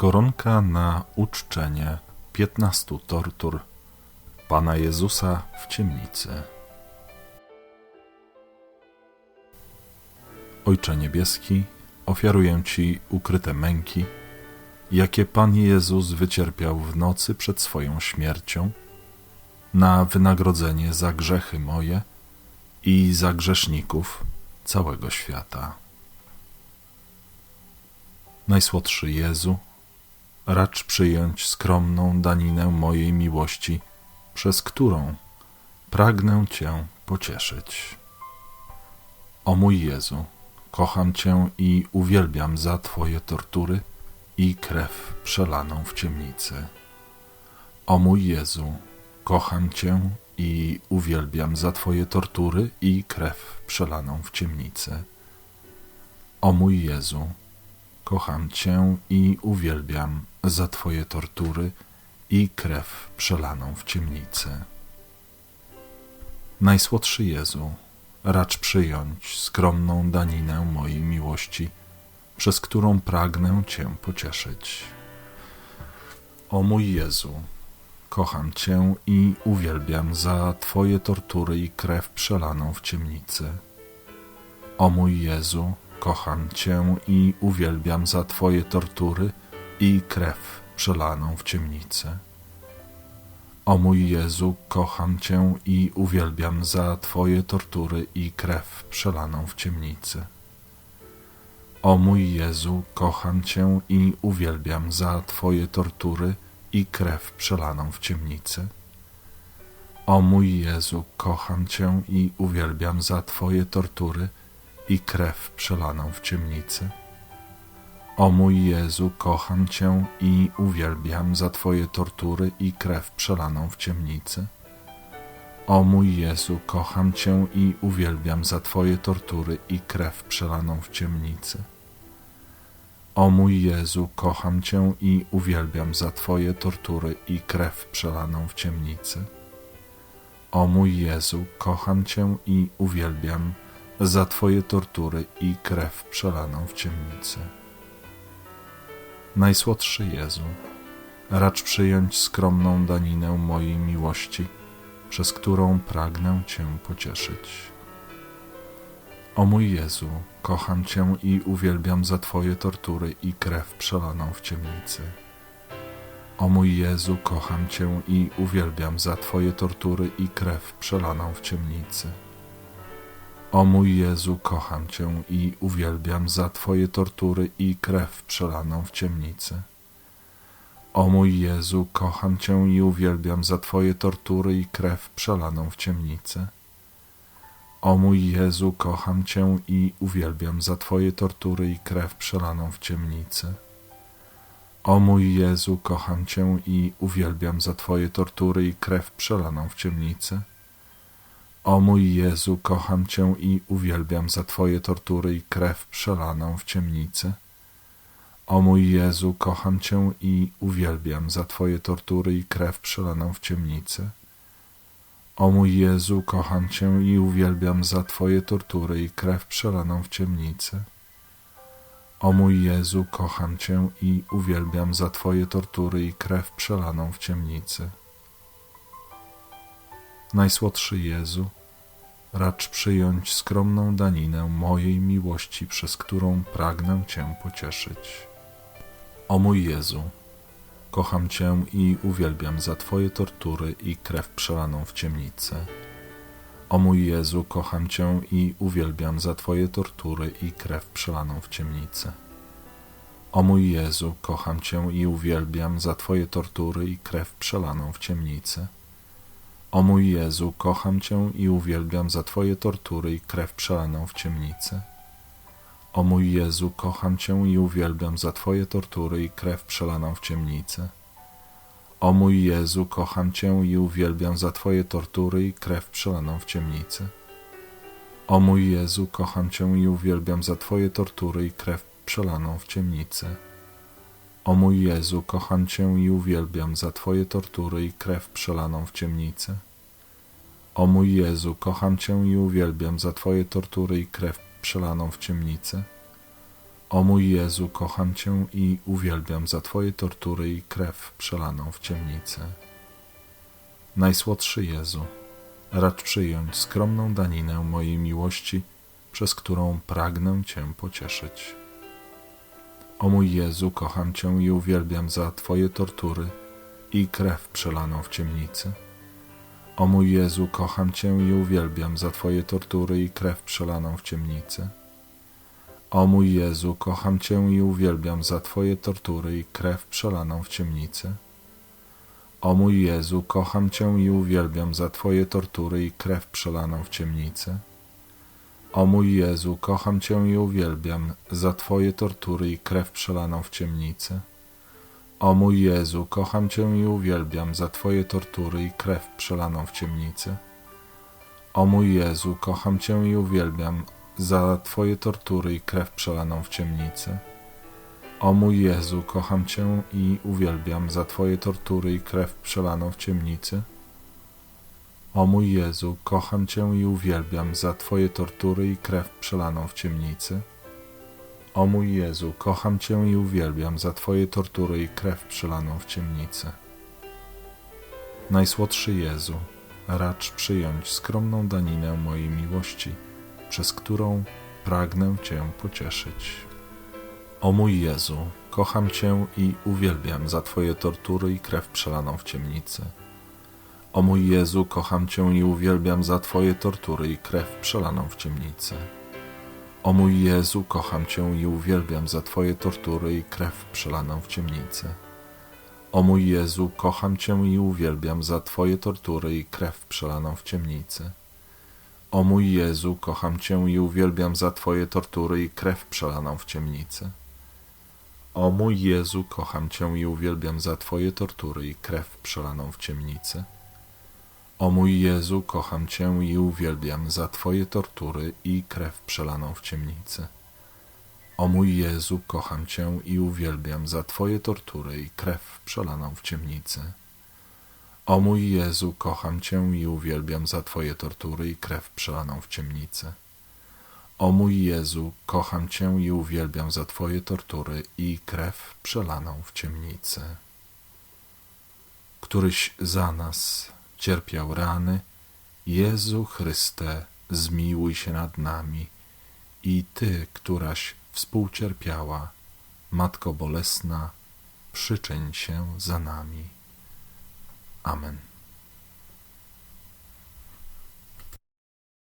Koronka na uczczenie piętnastu tortur Pana Jezusa w ciemnicy. Ojcze Niebieski, ofiaruję Ci ukryte męki, jakie Pan Jezus wycierpiał w nocy przed swoją śmiercią, na wynagrodzenie za grzechy moje i za grzeszników całego świata. Najsłodszy Jezu, racz przyjąć skromną daninę mojej miłości, przez którą pragnę Cię pocieszyć. O mój Jezu, kocham Cię i uwielbiam za Twoje tortury i krew przelaną w ciemnicy. O mój Jezu, kocham Cię i uwielbiam za Twoje tortury i krew przelaną w ciemnicy. O mój Jezu, kocham Cię i uwielbiam za Twoje tortury i krew przelaną w ciemnicy. Najsłodszy Jezu, racz przyjąć skromną daninę mojej miłości, przez którą pragnę Cię pocieszyć. O mój Jezu, kocham Cię i uwielbiam za Twoje tortury i krew przelaną w ciemnicy. O mój Jezu, kocham Cię i uwielbiam za Twoje tortury i krew przelaną w ciemnicy. O mój Jezu, kocham Cię i uwielbiam za Twoje tortury i krew przelaną w ciemnicy. O mój Jezu, kocham Cię i uwielbiam za Twoje tortury i krew przelaną w ciemnicy. O mój Jezu, kocham Cię i uwielbiam za Twoje tortury i krew przelaną w ciemnicy. O mój Jezu, kocham Cię i uwielbiam za Twoje tortury i krew przelaną w ciemnicy. O mój Jezu, kocham Cię i uwielbiam za Twoje tortury i krew przelaną w ciemnicy. O mój Jezu, kocham Cię i uwielbiam za Twoje tortury i krew przelaną w ciemnicy. O mój Jezu, kocham Cię i uwielbiam za Twoje tortury i krew przelaną w ciemnicy. Najsłodszy Jezu, racz przyjąć skromną daninę mojej miłości, przez którą pragnę Cię pocieszyć. O mój Jezu, kocham Cię i uwielbiam za Twoje tortury i krew przelaną w ciemnicy. O mój Jezu, kocham Cię i uwielbiam za Twoje tortury i krew przelaną w ciemnicy. O mój Jezu, kocham Cię i uwielbiam za Twoje tortury i krew przelaną w ciemnicy. O mój Jezu, kocham Cię i uwielbiam za Twoje tortury i krew przelaną w ciemnicy. O mój Jezu, kocham Cię i uwielbiam za Twoje tortury i krew przelaną w ciemnicy. O mój Jezu, kocham Cię i uwielbiam za Twoje tortury i krew przelaną w ciemnicy. O mój Jezu, kocham Cię i uwielbiam za Twoje tortury i krew przelaną w ciemnicy. O mój Jezu, kocham Cię i uwielbiam za Twoje tortury i krew przelaną w ciemnicy. O mój Jezu, kocham Cię i uwielbiam za Twoje tortury i krew przelaną w ciemnicy. O mój Jezu, kocham Cię i uwielbiam za Twoje tortury i krew przelaną w ciemnicy. Najsłodszy Jezu, racz przyjąć skromną daninę mojej miłości, przez którą pragnę Cię pocieszyć. O mój Jezu, kocham Cię i uwielbiam za Twoje tortury i krew przelaną w ciemnicy. O mój Jezu, kocham Cię i uwielbiam za Twoje tortury i krew przelaną w ciemnicy. O mój Jezu, kocham Cię i uwielbiam za Twoje tortury i krew przelaną w ciemnicy. O mój Jezu, kocham Cię i uwielbiam za Twoje tortury i krew przelaną w ciemnicy. O mój Jezu, kocham Cię i uwielbiam za Twoje tortury i krew przelaną w ciemnicy. O mój Jezu, kocham Cię i uwielbiam za Twoje tortury i krew przelaną w ciemnicy. O mój Jezu, kocham Cię i uwielbiam za Twoje tortury i krew przelaną w ciemnicy. O mój Jezu, kocham Cię i uwielbiam za Twoje tortury i krew przelaną w ciemnicy. O mój Jezu, kocham Cię i uwielbiam za Twoje tortury i krew przelaną w ciemnicy. O mój Jezu, kocham Cię i uwielbiam za Twoje tortury i krew przelaną w ciemnicy. Najsłodszy Jezu, racz przyjąć skromną daninę mojej miłości, przez którą pragnę Cię pocieszyć. O mój Jezu, kocham Cię i uwielbiam za Twoje tortury i krew przelaną w ciemnicy. O mój Jezu, kocham Cię i uwielbiam za Twoje tortury i krew przelaną w ciemnicy. O mój Jezu, kocham Cię i uwielbiam za Twoje tortury i krew przelaną w ciemnicy. O mój Jezu, kocham Cię i uwielbiam za Twoje tortury i krew przelaną w ciemnicy. O mój Jezu, kocham Cię i uwielbiam za Twoje tortury i krew przelaną w ciemnicy. O mój Jezu, kocham Cię i uwielbiam za Twoje tortury i krew przelaną w ciemnicy. O mój Jezu, kocham Cię i uwielbiam za Twoje tortury i krew przelaną w ciemnicy. O mój Jezu, kocham Cię i uwielbiam za Twoje tortury i krew przelaną w ciemnicy. O mój Jezu, kocham Cię i uwielbiam za Twoje tortury i krew przelaną w ciemnicy. O mój Jezu, kocham Cię i uwielbiam za Twoje tortury i krew przelaną w ciemnicy. Najsłodszy Jezu, racz przyjąć skromną daninę mojej miłości, przez którą pragnę Cię pocieszyć. O mój Jezu, kocham Cię i uwielbiam za Twoje tortury i krew przelaną w ciemnicy. O mój Jezu, kocham Cię i uwielbiam za Twoje tortury i krew przelaną w ciemnicy. O mój Jezu, kocham Cię i uwielbiam za Twoje tortury i krew przelaną w ciemnicy. O mój Jezu, kocham Cię i uwielbiam za Twoje tortury i krew przelaną w ciemnicy. O mój Jezu, kocham Cię i uwielbiam za Twoje tortury i krew przelaną w ciemnicy. O mój Jezu, kocham Cię i uwielbiam za Twoje tortury i krew przelaną w ciemnicy. O mój Jezu, kocham Cię i uwielbiam za Twoje tortury i krew przelaną w ciemnicy. O mój Jezu, kocham Cię i uwielbiam za Twoje tortury i krew przelaną w ciemnicy. O mój Jezu, kocham Cię i uwielbiam za Twoje tortury i krew przelaną w ciemnicy. O mój Jezu, kocham Cię i uwielbiam za Twoje tortury i krew przelaną w ciemnicy. Któryś za nas cierpiał rany, Jezu Chryste, zmiłuj się nad nami. I Ty, któraś współcierpiała, Matko Bolesna, przyczyń się za nami. Amen.